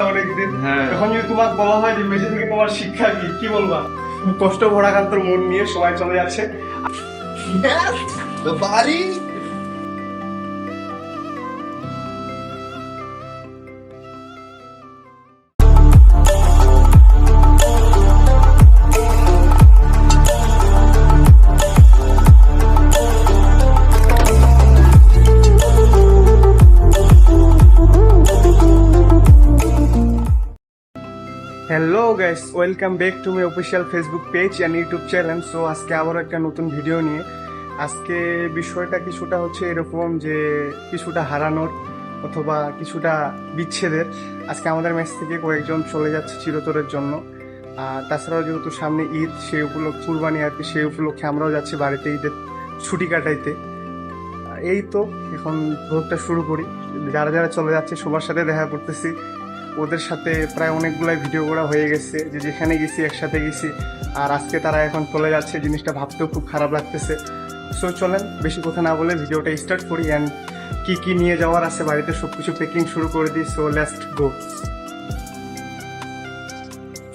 অনেকদিন। হ্যাঁ। এখন যদি তোমাকে বলা হয় যে থেকে তোমার শিক্ষা কি কি বলবা? কষ্ট ভরাকান্তর মন নিয়ে সবাই চলে যাচ্ছে। বাড়ি guys welcome back to my official Facebook page and YouTube channel so আজকে আবারও একটা নতুন ভিডিও নিয়ে। আজকে বিষয়টা কিছুটা হচ্ছে এরকম যে, কিছুটা হারানোর অথবা কিছুটা বিচ্ছেদের। আজকে আমাদের ম্যাচ থেকে কয়েকজন চলে যাচ্ছে চিরতরের জন্য। আর তাছাড়াও যেহেতু সামনে ঈদ, সেই উপলক্ষে, কুরবানি আর কি, সেই উপলক্ষে আমরাও যাচ্ছি বাড়িতে ঈদের ছুটি কাটাইতে। এই তো, এখন ভোগটা শুরু করি। যারা যারা চলে যাচ্ছে, সবার সাথে দেখা করতেছি। ওদের সাথে প্রায় অনেকগুলাই ভিডিও করা হয়ে গেছে যে যেখানে গেছি, একসাথে গেছি। আর আজকে তারা এখন চলে যাচ্ছে, জিনিসটা ভাবতেও খুব খারাপ লাগতেছে। সো চলেন, বেশি কথা না বলে ভিডিওটা স্টার্ট করি অ্যান্ড কী কী নিয়ে যাওয়ার আছে বাড়িতে সব কিছু প্যাকিং শুরু করে দিই so let's go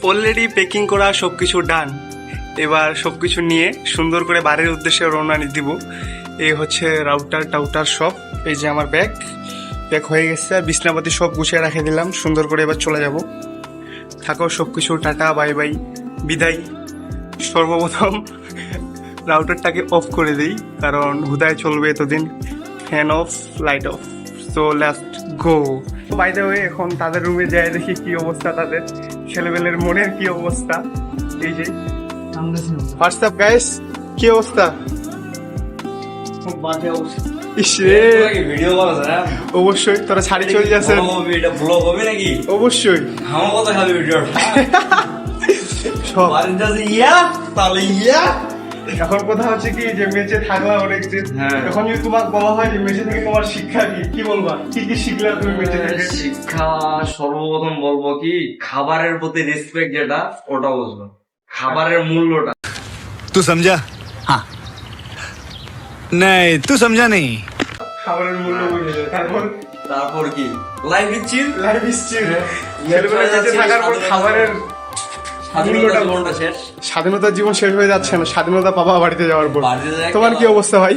already packing করা সব কিছু ডান এবার সব কিছু নিয়ে সুন্দর করে বাড়ির উদ্দেশ্যে রওনা দিব। এই হচ্ছে রাউটার টাউটার সব এই যে আমার ব্যাগ ব্যাগ হয়ে গেছে আর বিছনাপাতি সব গুছিয়ে রেখে দিলাম সুন্দর করে এবার চলে যাব। থাকো সব কিছু টাটা বাই বাই বিদায়। সর্বপ্রথম রাউটারটাকে অফ করে দিই কারণ হুদায় চলবে এতদিন। Fan off light off so last go by the way এখন তাদের রুমে যাই দেখি কি অবস্থা তাদের। ছেলেবেলের মনের কি অবস্থা? এই যে। হোয়াটসঅ্যাপ গাইস কি অবস্থা? ইস অবশ্যই তোরা ছাড়ি চলে যাচ্ছে অবশ্যই। আমার কথা এখন কথা হচ্ছে কি যে মেচে থাকলা অনেক দিন হ্যাঁ। এখন যদি তোমার বলা হয় যে মেচে থেকে তোমার শিক্ষা কি কি বলবা? কি কি শিখলা তুমি মেচে হ্যাঁ, থেকে? শিক্ষা সর্বপ্রথম বলব কি খাবারের প্রতি রেসপেক্ট যেটা ওটা বলব। খাবারের মূল্যটা। তুই সমঝা হ্যাঁ। नहीं तू समझा नहीं খাবারের মূল্য বুঝে যায় তারপর তারপর কি লাইফ ইচ্ছিল লাইফ স্টিল হ্যাঁ। ছেলেবেলা বেঁচে থাকার পর খাবারের স্বাধীনতা মূল্যটা- জীবনটা শেষ স্বাধীনতার জীবন শেষ হয়ে যাচ্ছে না স্বাধীনতা পাবা বাড়িতে যাওয়ার পর বাড়িতে যাই তোমার কি অবস্থা ভাই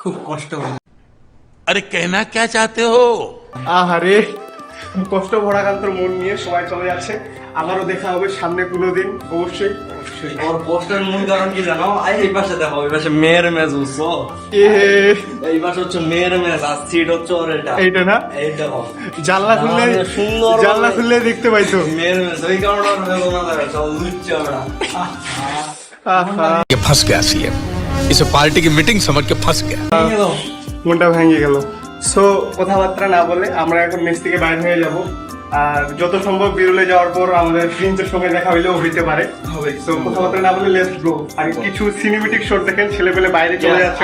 খুব কষ্ট হয় अरे कहना क्या चाहते हो আহারে কষ্ট ভরাকান্তর মন নিয়ে সবাই চলে যাচ্ছে আবারও দেখা হবে সামনে কোনোদিন অবশ্যই ওর পোস্টের মূল কারণ কি জানো আই এই পাশে দেখো ওই পাশে মেয়ের ম্যাচ বুঝছো এ এই পাশে হচ্ছে মেয়ের ম্যাচ আর সিট হচ্ছে ওর এটা এইটা না এই দেখো জানলা খুললে না, সুন্দর জানলা খুললে দেখতে পাইতো মেয়ের ম্যাচ ওই কারণে ওর বেদনা দেবে সব লুচ্চা ওরা আহা ये फंस गया सीएम इसे पार्टी की मीटिंग समझ के फंस गया মনটা ভেঙে গেল সো কথাবার্তা না বলে আমরা এখন মেস থেকে বাইরে হয়ে যাব। আর যত সম্ভব বিরুলে যাওয়ার পর আমাদের প্রিন্সের সঙ্গে দেখা হইলেও হইতে পারে। হবে। সো কথাবার্তা না বলে লেটস গো আর কিছু সিনেমেটিক শট দেখেন ছেলে পেলে বাইরে চলে যাচ্ছে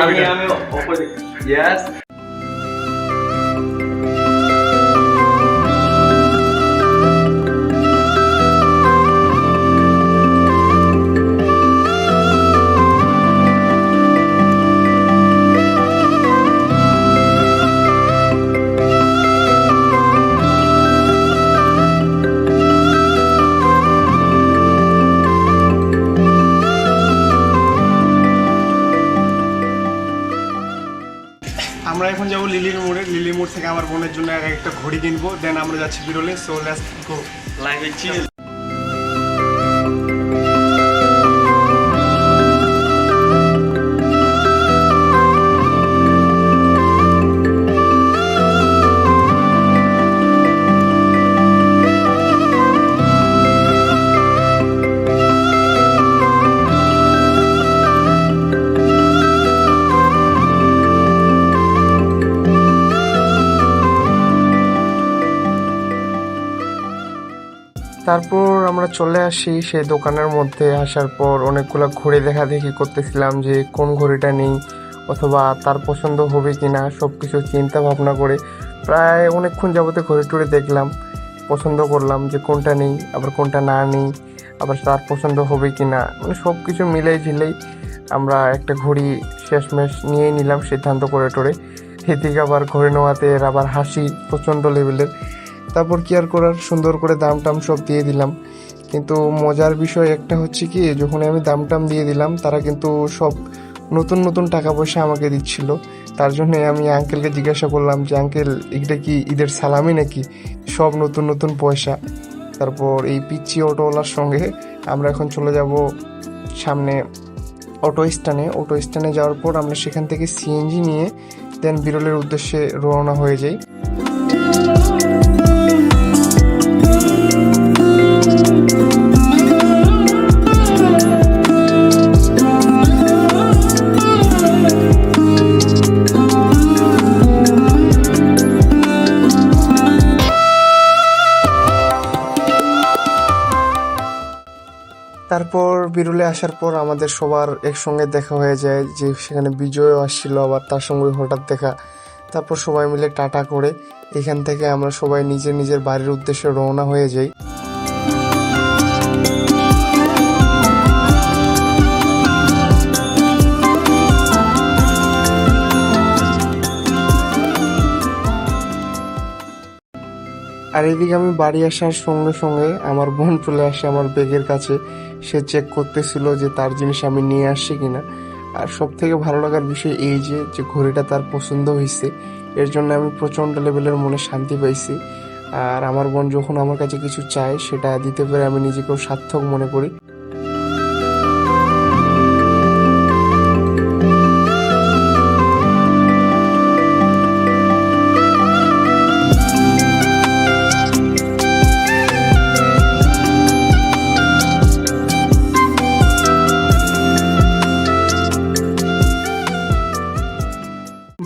আমার বোনের জন্য এক একটা ঘড়ি কিনবো দেন আমরা যাচ্ছি বিরলে so let's go live chill তারপর আমরা চলে আসি সেই দোকানের মধ্যে। আসার পর অনেকগুলো ঘড়ি দেখা দেখি করতেছিলাম যে কোন ঘড়িটা নেই অথবা তার পছন্দ হবে কি না সব কিছু চিন্তা ভাবনা করে প্রায় অনেকক্ষণ যাবতে ঘড়ি টড়ি দেখলাম, পছন্দ করলাম যে কোনটা নেই, আবার কোনটা না নেই, আবার তার পছন্দ হবে কি না মানে সব কিছু মিলেই ঝিলেই আমরা একটা ঘড়ি শেষমেশ নিয়ে নিলাম সিদ্ধান্ত করে টোরে। এদিকে আবার ঘরে নেওয়াতে আবার হাসি প্রচণ্ড লেভেলের তারপর কি আর করার? সুন্দর করে দাম টাম সব দিয়ে দিলাম। কিন্তু মজার বিষয় একটা হচ্ছে কি যখন আমি দাম টাম দিয়ে দিলাম, তারা কিন্তু সব নতুন নতুন টাকা পয়সা আমাকে দিচ্ছিল। তার জন্য আমি আঙ্কেলকে জিজ্ঞাসা করলাম যে আঙ্কেল এটা কি ঈদের সালামি নাকি? সব নতুন নতুন পয়সা। তারপর এই পিচ্ছি অটোওয়ালার সঙ্গে আমরা এখন চলে যাব সামনে অটো স্ট্যান্ডে। অটো স্ট্যান্ডে যাওয়ার পর আমরা সেখান থেকে সিএনজি নিয়ে দেন বিরলের উদ্দেশ্যে রওনা হয়ে যাই। তারপর বিরুলে আসার পর আমাদের সবার একসঙ্গে দেখা হয়ে যায়, যে সেখানে বিজয়ও আসছিল, আবার তার সঙ্গে হঠাৎ দেখা। তারপর সবাই মিলে টাটা করে এখান থেকে আমরা সবাই নিজের নিজের বাড়ির উদ্দেশ্যে রওনা হয়ে যাই। আর এদিকে আমি বাড়ি আসার সঙ্গে সঙ্গে আমার বোন চলে আসে আমার ব্যাগের কাছে। সে চেক করতেছিল যে তার জিনিস আমি নিয়ে আসছি কিনা। আর সব থেকে ভালো লাগার বিষয় এই যে যে ঘড়িটা তার পছন্দ হয়েছে এর জন্য আমি প্রচণ্ড লেভেলের মনে শান্তি পাইছি। আর আমার বোন যখন আমার কাছে কিছু চায়, সেটা দিতে পেরে আমি নিজেকেও সার্থক মনে করি।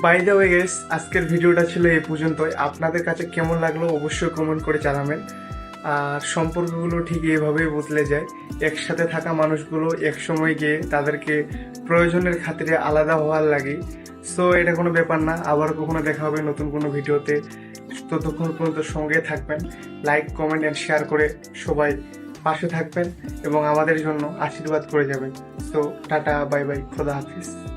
বাই দ্য ওয়ে গেস আজকের ভিডিওটা ছিল এই পর্যন্তই। আপনাদের কাছে কেমন লাগল অবশ্যই কমেন্ট করে জানাবেন। আর সম্পর্কগুলো ঠিক এইভাবেই বদলে যায়। একসাথে থাকা মানুষগুলো একসময় গিয়ে তাদেরকে প্রয়োজনের খাতিরে আলাদা হওয়ার লাগে। সো এটা কোনো ব্যাপার না। আবার কখনো দেখা হবে নতুন কোনো ভিডিওতে। ততক্ষণ পর্যন্ত সঙ্গে থাকবেন। লাইক কমেন্ট অ্যান্ড শেয়ার করে সবাই পাশে থাকবেন এবং আমাদের জন্য আশীর্বাদ করে যাবেন। তো টাটা বাই বাই খোদা হাফিজ।